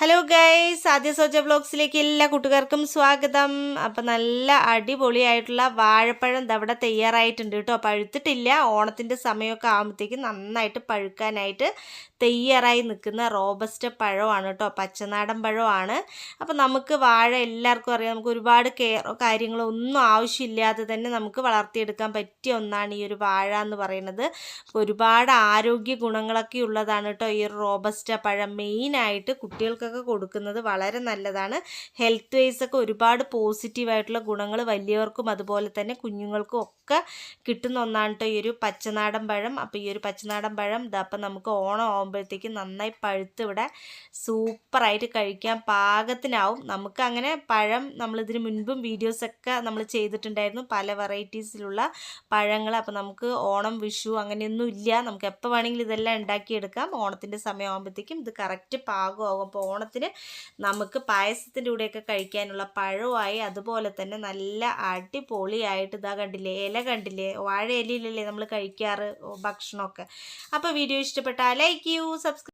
Hello guys ആദ്യ സോജ ബ്ലോഗ്സിലേക്ക് എല്ലാ കൂട്ടുകാർക്കും സ്വാഗതം. അപ്പം നല്ല അടിപൊളിയായിട്ടുള്ള വാഴപ്പഴം ദവിടെ തയ്യാറായിട്ടുണ്ട് കേട്ടോ. പഴുത്തിട്ടില്ല ഓണത്തിന്റെ സമയമൊക്കെ ആകുമ്പോഴത്തേക്കും നന്നായിട്ട് പഴുക്കാനായിട്ട് തയ്യാറായി നിൽക്കുന്ന റോബസ്റ്റ് പഴമാണ് കേട്ടോ. പച്ചനാടൻ പഴമാണ്. അപ്പം നമുക്ക് വാഴ എല്ലാവർക്കും അറിയാം. നമുക്ക് ഒരുപാട് കെയറോ കാര്യങ്ങളോ ഒന്നും ആവശ്യമില്ലാതെ തന്നെ നമുക്ക് വളർത്തിയെടുക്കാൻ പറ്റിയ ഒന്നാണ് ഈ ഒരു വാഴ എന്ന് പറയുന്നത്. ഒരുപാട് ആരോഗ്യ ഗുണങ്ങളൊക്കെ ഉള്ളതാണ് കേട്ടോ ഈ റോബസ്റ്റ പഴം. മെയിനായിട്ട് കുട്ടികൾക്കൊക്കെ കൊടുക്കുന്നത് വളരെ നല്ലതാണ്. ഹെൽത്ത് വൈസ് ഒക്കെ ഒരുപാട് പോസിറ്റീവായിട്ടുള്ള ഗുണങ്ങൾ വലിയവർക്കും അതുപോലെ തന്നെ കുഞ്ഞുങ്ങൾക്കും ഒക്കെ കിട്ടുന്ന ഒന്നാണ് കേട്ടോ ഈ ഒരു പച്ചനാടൻ പഴം. അപ്പോൾ ഈ ഒരു പച്ചനാടൻ പഴം ഇതപ്പം നമുക്ക് ഓണം ആകുമ്പോഴത്തേക്കും നന്നായി പഴുത്ത് ഇവിടെ സൂപ്പറായിട്ട് കഴിക്കാൻ പാകത്തിനാവും. നമുക്ക് അങ്ങനെ പഴം നമ്മളിതിന് മുൻപും വീഡിയോസൊക്കെ നമ്മൾ ചെയ്തിട്ടുണ്ടായിരുന്നു. പല വെറൈറ്റീസിലുള്ള പഴങ്ങൾ അപ്പോൾ നമുക്ക് ഓണം വിഷു അങ്ങനെയൊന്നും ഇല്ല. നമുക്ക് എപ്പോൾ വേണമെങ്കിലും ഇതെല്ലാം ഉണ്ടാക്കിയെടുക്കാം. ഓണത്തിന്റെ സമയമാകുമ്പോഴത്തേക്കും ഇത് കറക്റ്റ് പാകമാകും. അപ്പോൾ ഓണത്തിന് നമുക്ക് പായസത്തിന്റെ കൂടെയൊക്കെ കഴിക്കാനുള്ള പഴമായി അതുപോലെ തന്നെ നല്ല അടിപൊളിയായിട്ട് ഇതാ കണ്ടില്ലേ ഇല കണ്ടില്ലേ വാഴ ഇലയിലല്ലേ നമ്മൾ കഴിക്കാറ് ഭക്ഷണമൊക്കെ. അപ്പോൾ വീഡിയോ ഇഷ്ടപ്പെട്ടാൽ ലൈക്ക് ചെയ്യൂ സബ്സ്ക്രൈബ്